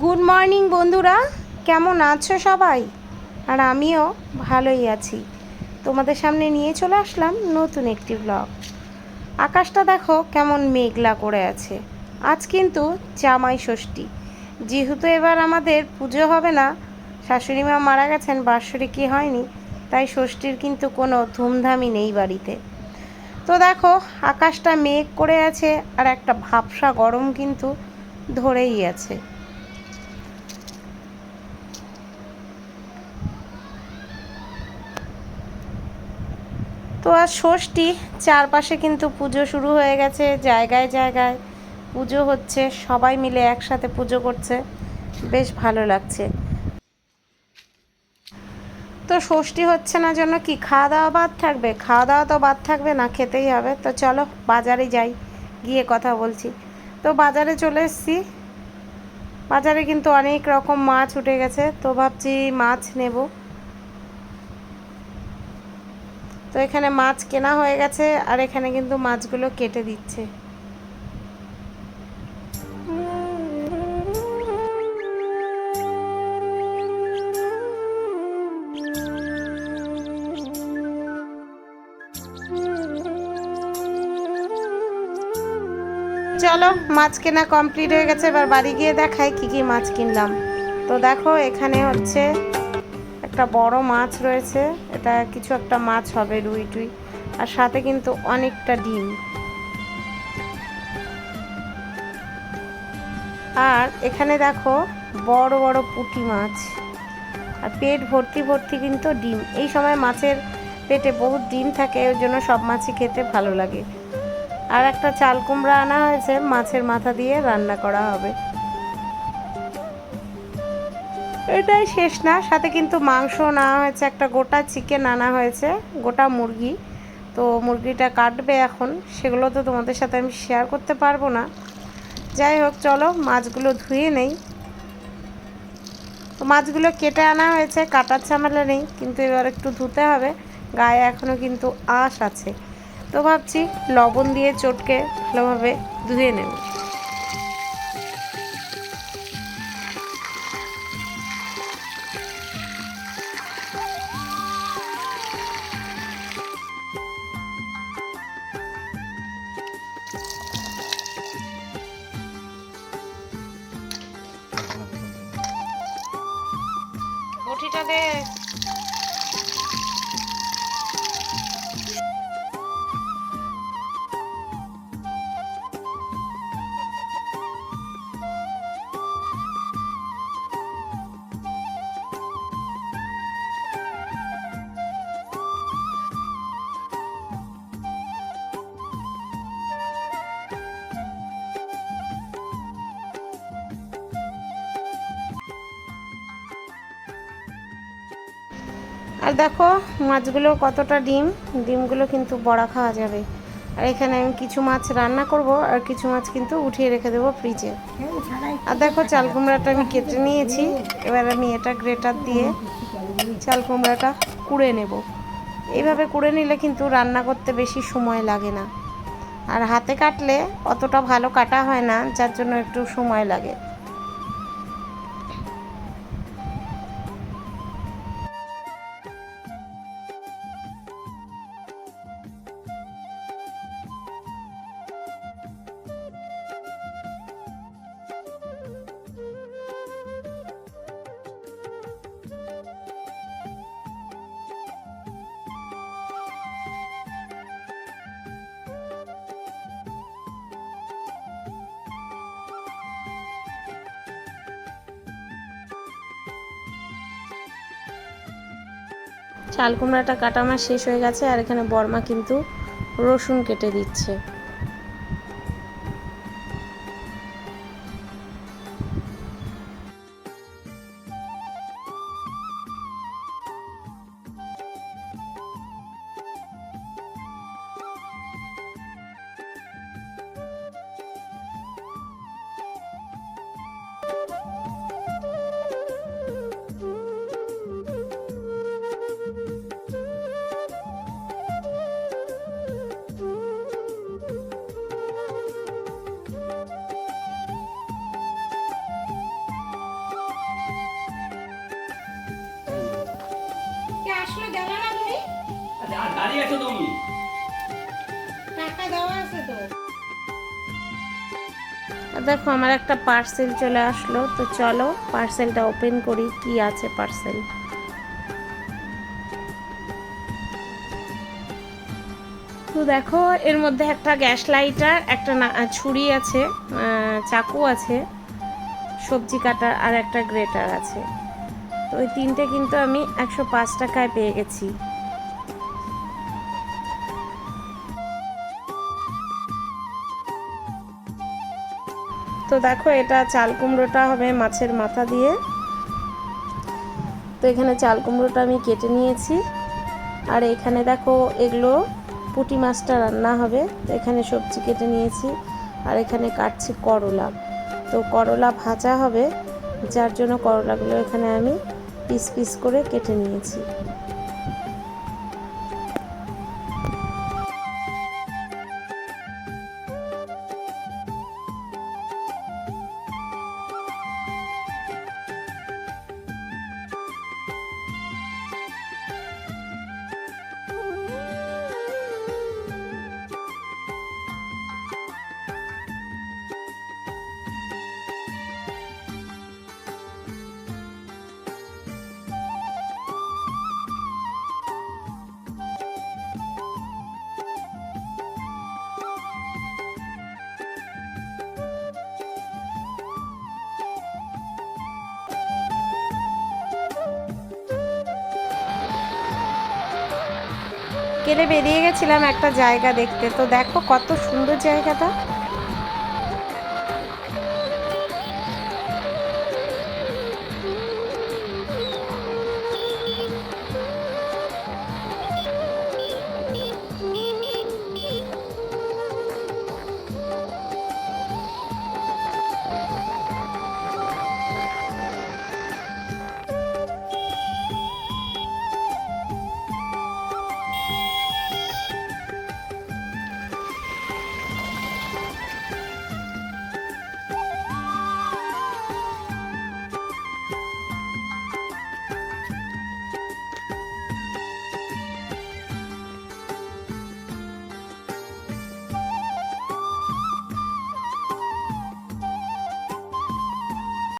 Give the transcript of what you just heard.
Good morning বন্ধুরা, কেমন আছো সবাই? আর আমিও ভালোই আছি। তোমাদের সামনে নিয়ে চলে আসলাম নতুন একটি ব্লগ আকাশটা দেখো কেমন মেঘলা করে আছে। আজ কিন্তু জামাই ষষ্ঠী। যেহেতু এবার আমাদের পুজো হবে না, শাশুড়ি মা মারা গেছেন, বাৎসরিকী হয়নি তাই ষষ্ঠীর কিন্তু কোনো ধুমধামই নেই বাড়িতে। তো দেখো, আকাশটা মেঘ করে আছে আর একটা ভাবসা গরম কিন্তু ধরেই আছে। তো আজ ষষ্ঠী, চারপাশে কিন্তু পুজো শুরু হয়ে গেছে, জায়গায় জায়গায় পুজো হচ্ছে, সবাই মিলে একসাথে পুজো করছে। বেশ ভালো লাগছে। তো ষষ্ঠী হচ্ছে না জন্য কি খাওয়া দাওয়া বাদ থাকবে? খাওয়া দাওয়া তো বাদ থাকবে না, খেতেই হবে। তো চলো বাজারে যাই, গিয়ে কথা বলছি। তো বাজারে চলে এসেছি। বাজারে কিন্তু অনেক রকম মাছ উঠে গেছে, তো ভাবছি মাছ নেব। তো এখানে মাছ কেনা হয়ে গেছে, আর এখানে কিন্তু মাছগুলো কেটে দিচ্ছে। চলো, মাছ কেনা কমপ্লিট হয়ে গেছে, এবার বাড়ি গিয়ে দেখাই কি কি মাছ কিনলাম। তো দেখো, এখানে হচ্ছে একটা বড় মাছ রয়েছে, এটা কিছু একটা মাছ হবে রুই টুই, আর সাথে কিন্তু অনেকটা ডিম। আর এখানে দেখো, বড় বড় পুঁটি মাছ, আর পেট ভর্তি ভর্তি কিন্তু ডিম। এই সময় মাছের পেটে বহুত ডিম থাকে, ওই জন্য সব মাছই খেতে ভালো লাগে। আর একটা চাল কুমড়া আনা হয়েছে, মাছের মাথা দিয়ে রান্না করা হবে। এটাই শেষ না, সাথে কিন্তু মাংস নেওয়া হয়েছে, একটা গোটা চিকেন আনা হয়েছে, গোটা মুরগি। তো মুরগিটা কাটবে এখন, সেগুলো তো তোমাদের সাথে আমি শেয়ার করতে পারব না। যাই হোক, চলো, মাছগুলো ধুয়ে নেই। তো মাছগুলো কেটে আনা হয়েছে, কাটার ঝামেলা নেই, কিন্তু এবার একটু ধুতে হবে। গায়ে এখনও কিন্তু আঁশ আছে। তো ভাবছি লবণ দিয়ে চটকে ভালোভাবে ধুয়ে নেব। আর দেখো মাছগুলো কতটা ডিম। ডিমগুলো কিন্তু বড়া খাওয়া যাবে। আর এখানে আমি কিছু মাছ রান্না করব আর কিছু মাছ কিন্তু উঠিয়ে রেখে দেবো ফ্রিজে আর দেখো চাল কুমড়াটা আমি কেটে নিয়েছি। এবার আমি এটা গ্রেটার দিয়ে চাল কুমড়াটা কুড়ে নেব। এইভাবে কুড়ে নিলে কিন্তু রান্না করতে বেশি সময় লাগে না। আর হাতে কাটলে অতটা ভালো কাটা হয় না, যার জন্য একটু সময় লাগে। চাল কুমড়াটা কাটা আমার শেষ হয়ে গেছে আর এখানে বর্মা কিন্তু রসুন কেটে দিচ্ছে। দাঁড়িয়ে আছো তুমি। টাকা দেওয়া আছে তো। দেখো আমার একটা পার্সেল চলে আসলো তো চলো পার্সেলটা ওপেন করি কি আছে পার্সেল তো দেখো এর মধ্যে একটা গ্যাস লাইটার একটা না- ছুরি আছে চাকু আছে সবজি কাটার আর একটা গ্রেটার আছে। তো ওই তিনটে কিন্তু আমি একশো পাঁচ টাকায় পেয়ে গেছি। তো দেখো, এটা চাল কুমড়োটা হবে মাছের মাথা দিয়ে। তো এখানে চাল কুমড়োটা আমি কেটে নিয়েছি। আর এখানে দেখো, এগুলো পুঁটি মাছটা রান্না হবে। তো এখানে সবজি কেটে নিয়েছি। আর এখানে কাটছি করলা। তো করলা ভাজা হবে। যার জন্য করলাগুলো এখানে আমি পিস পিস করে কেটে নিয়েছি। কেটে বেরিয়ে গেছিলাম একটা জায়গা দেখতে। তো দেখো কত সুন্দর জায়গাটা।